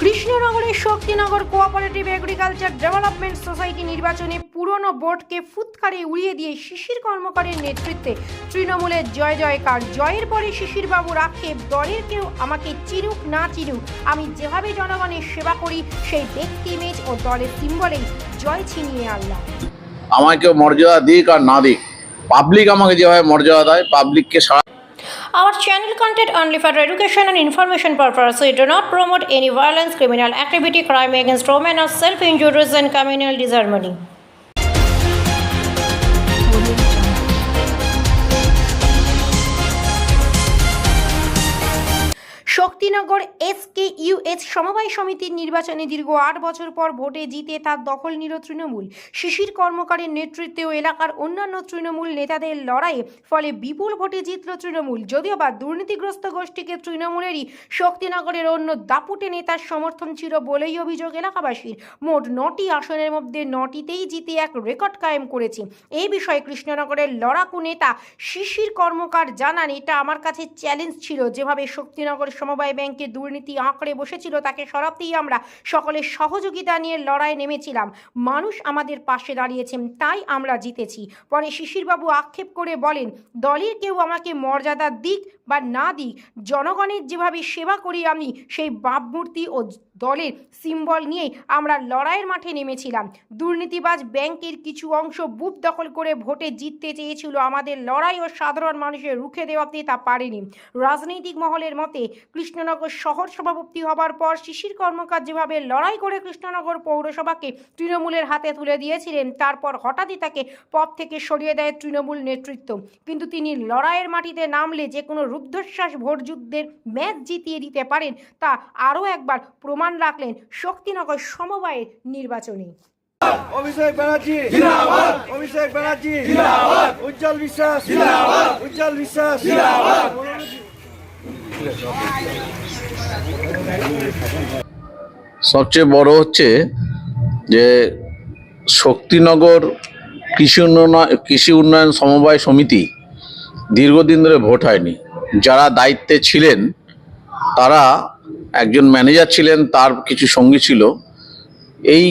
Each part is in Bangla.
কৃষ্ণনগরের Shaktinagar cooperative agriculture development society নির্বাচনে পুরনো বোর্ডকে ফুৎকারে উড়িয়ে দিয়ে শিশির কর্মকারের নেতৃত্বে তৃণমূলের জয় জয়কার। জয়ের পরে শিশিরবাবুর আক্ষেপ দলের কেউ আমাকে চিনুক না চিনুক, আমি যেভাবে জনগণের সেবা করি, সেই ব্যক্তি ইমেজ ও দলের সিম্বলেই জয় ছিনিয়ে আনলাম। আমাকে মর্যাদা দিক আর না দিক। পাবলিক আমাকে যেভাবে মর্যাদা দেয় পাবলিককে সারা Our channel content only for education and information purpose. We do not promote any violence, criminal activity, crime against women, or self-injuries and communal disharmony. Shaktinagar SK US সমবায় সমিতির নির্বাচনে দীর্ঘ আট বছর পর ভোটে জিতে তার দখল নিল তৃণমূল। শিশির কর্মকারের নেতৃত্বে ও এলাকার অন্যান্য তৃণমূল নেতাদের লড়াইয়ে ফলে বিপুল ভোটে জিতল তৃণমূল। যদিও বা দুর্নীতিগ্রস্ত গোষ্ঠীকে তৃণমূলেরই শক্তিনগরের অন্য দাপুটে নেতার সমর্থন ছিল বলেই অভিযোগ এলাকাবাসীর। মোট নটি আসনের মধ্যে নটিতেই জিতে এক রেকর্ড কায়েম করেছে। এই বিষয়ে কৃষ্ণনগরের লড়াকু নেতা শিশির কর্মকার জানান, এটা আমার কাছে চ্যালেঞ্জ ছিল। যেভাবে শক্তিনগর সমবায় ব্যাংকে দুর্নীতি আঁকড়ে বসেছিল, তাকে সরাতেই আমরা সকলের সহযোগিতা নিয়ে লড়াই নেমেছিলাম। মানুষ আমাদের পাশে দাঁড়িয়েছেন, তাই আমরা জিতেছি। পরে শিশিরবাবু আক্ষেপ করে বলেন দলের কেউ আমাকে মর্যাদা দিক বা না দিক, জনগণের যেভাবে সেবা করি আমি, সেই বাপমূর্তি ও দলের সিম্বল নিয়ে আমরা লড়াইয়ের মাঠে নেমেছিলাম। দুর্নীতিবাজ ব্যাংকের কিছু অংশ বুথ দখল করে ভোটে জিততে চেয়েছিল। আমাদের লড়াই ও সাধারণ মানুষের রুখে দেওয়াতে তা পারেনি। রাজনৈতিক মহলের মতে, কৃষ্ণনগর শহর সভাপতি হবার পর শিশির কর্মকার যেভাবে লড়াই করে কৃষ্ণনগর পৌরসভাকে তৃণমূলের হাতে তুলে দিয়েছিলেন, তারপর হঠাৎই তাকে পদ থেকে সরিয়ে দেয় তৃণমূল নেতৃত্ব। কিন্তু তিনি লড়াইয়ের মাটিতে নামলে যে কোনো রুদ্ধশ্বাস ভোট যুদ্ধের ম্যাচ জিতিয়ে দিতে পারেন, তা আরও একবার প্রমাণ রাখলেন শক্তিনগর সমবায়ের নির্বাচনে। অভিষেক ব্যানার্জি। অভিষেক ব্যানার্জি। উজ্জ্বল বিশ্বাস। উজ্জ্বল বিশ্বাস। সবচেয়ে বড় হচ্ছে যে শক্তিনগর কৃষি উন্নয়ন কৃষি উন্নয়ন সমবায় সমিতি দীর্ঘদিন ধরে ভোট হয়নি। যারা দায়িত্বে ছিলেন তারা একজন ম্যানেজার ছিলেন, তার কিছু সঙ্গী ছিল। এই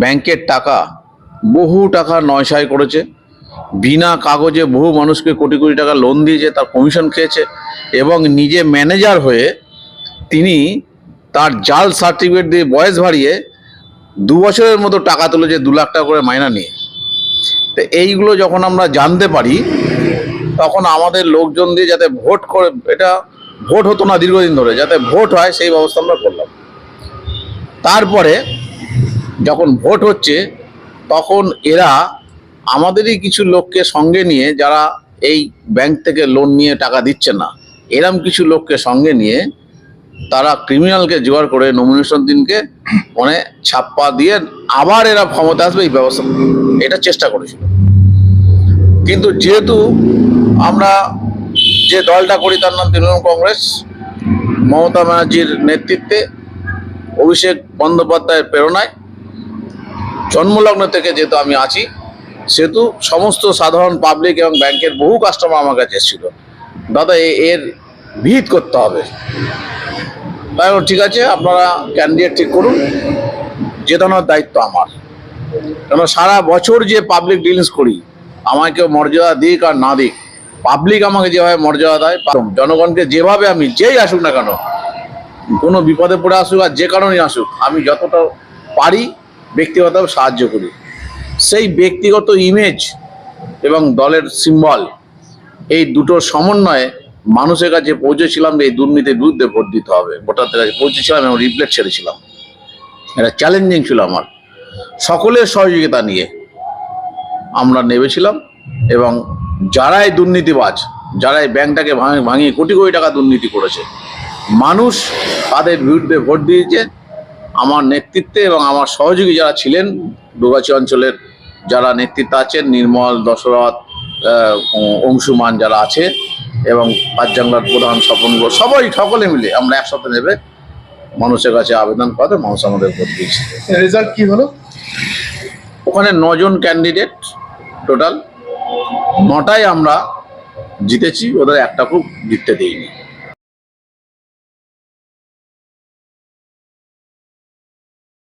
ব্যাংকের টাকা বহু টাকা নয়সায় করেছে। বিনা কাগজে বহু মানুষকে কোটি কোটি টাকা লোন দিয়েছে, তার কমিশন খেয়েছে এবং নিজে ম্যানেজার হয়ে তিনি তার জাল সার্টিফিকেট দিয়ে বয়স বাড়িয়ে দু বছরের মতো টাকা তুলেছে, দু লাখ টাকা করে মাইনা নিয়ে। তো এইগুলো যখন আমরা জানতে পারি, তখন আমাদের লোকজন দিয়ে যাতে ভোট করে, এটা ভোট হতো না দীর্ঘদিন ধরে, যাতে ভোট হয় সেই ব্যবস্থা আমরা করলাম। তারপরে যখন ভোট হচ্ছে, তখন এরা আমাদেরই কিছু লোককে সঙ্গে নিয়ে, যারা এই ব্যাংক থেকে লোন নিয়ে টাকা দিচ্ছে না, এরম কিছু লোককে সঙ্গে নিয়ে তারা ক্রিমিনালকে জোগাড় করে নমিনেশন দিনকে মানে ছাপ্পা দিয়ে আবার এরা ক্ষমতা আসবে, এই ব্যবস্থা এটা চেষ্টা করেছিল। কিন্তু যেহেতু আমরা যে দলটা করি তার নাম তৃণমূল কংগ্রেস, মমতা ব্যানার্জির নেতৃত্বে অভিষেক বন্দ্যোপাধ্যায়ের প্রেরণায় জন্মলগ্ন থেকে যেহেতু আমি আছি, সেহেতু সমস্ত সাধারণ পাবলিক এবং ব্যাংকের বহু কাস্টমার আমার কাছে এসেছিল। দাদা এর ভিত করতে হবে। তাই ঠিক আছে, আপনারা ক্যান্ডিডেট ঠিক করুন। জেতানোর দায়িত্ব আমার। কেন সারা বছর যে পাবলিক ডিলিংস করি আমাকে মর্যাদা দিক আর না দিক পাবলিক আমাকে যেভাবে মর্যাদা দেয় জনগণকে যেভাবে আমি যেই আসুক না কেন, কোনো বিপদে পড়ে আসুক আর যে কারণেই আসুক, আমি যতটা পারি ব্যক্তিগতভাবে সাহায্য করি। সেই ব্যক্তিগত ইমেজ এবং দলের সিম্বল এই দুটো সমন্বয়ে মানুষের কাছে পৌঁছেছিলাম যে এই দুর্নীতির বিরুদ্ধে ভোট দিতে হবে। ভোটারদের কাছে পৌঁছেছিলাম এবং রিপ্লেট ছেড়েছিলাম। এটা চ্যালেঞ্জিং ছিল আমার। সকলের সহযোগিতা নিয়ে আমরা নেমেছিলাম এবং যারা এই দুর্নীতিবাজ যারাই ব্যাংকটাকে ভাঙে ভাঙিয়ে কোটি কোটি টাকা দুর্নীতি করেছে মানুষ তাদের বিরুদ্ধে ভোট দিয়েছে। আমার নেতৃত্বে এবং আমার সহযোগী যারা ছিলেন দুগাছি অঞ্চলের যারা নেতৃত্ব আছেন নির্মল দশরথ অংশুমান যারা আছে এবং পাঁচজাংলার প্রধান স্বপন সবাই সকলে মিলে আমরা একসাথে নেবে। মানুষের কাছে আবেদন করে মানুষ আমাদের ভোট দিয়েছে। রেজাল্ট কি হলো? ওখানে নজন ক্যান্ডিডেট টোটাল। নটায় আমরা জিতেছি ওদের একটা খুব জিততে দিইনি।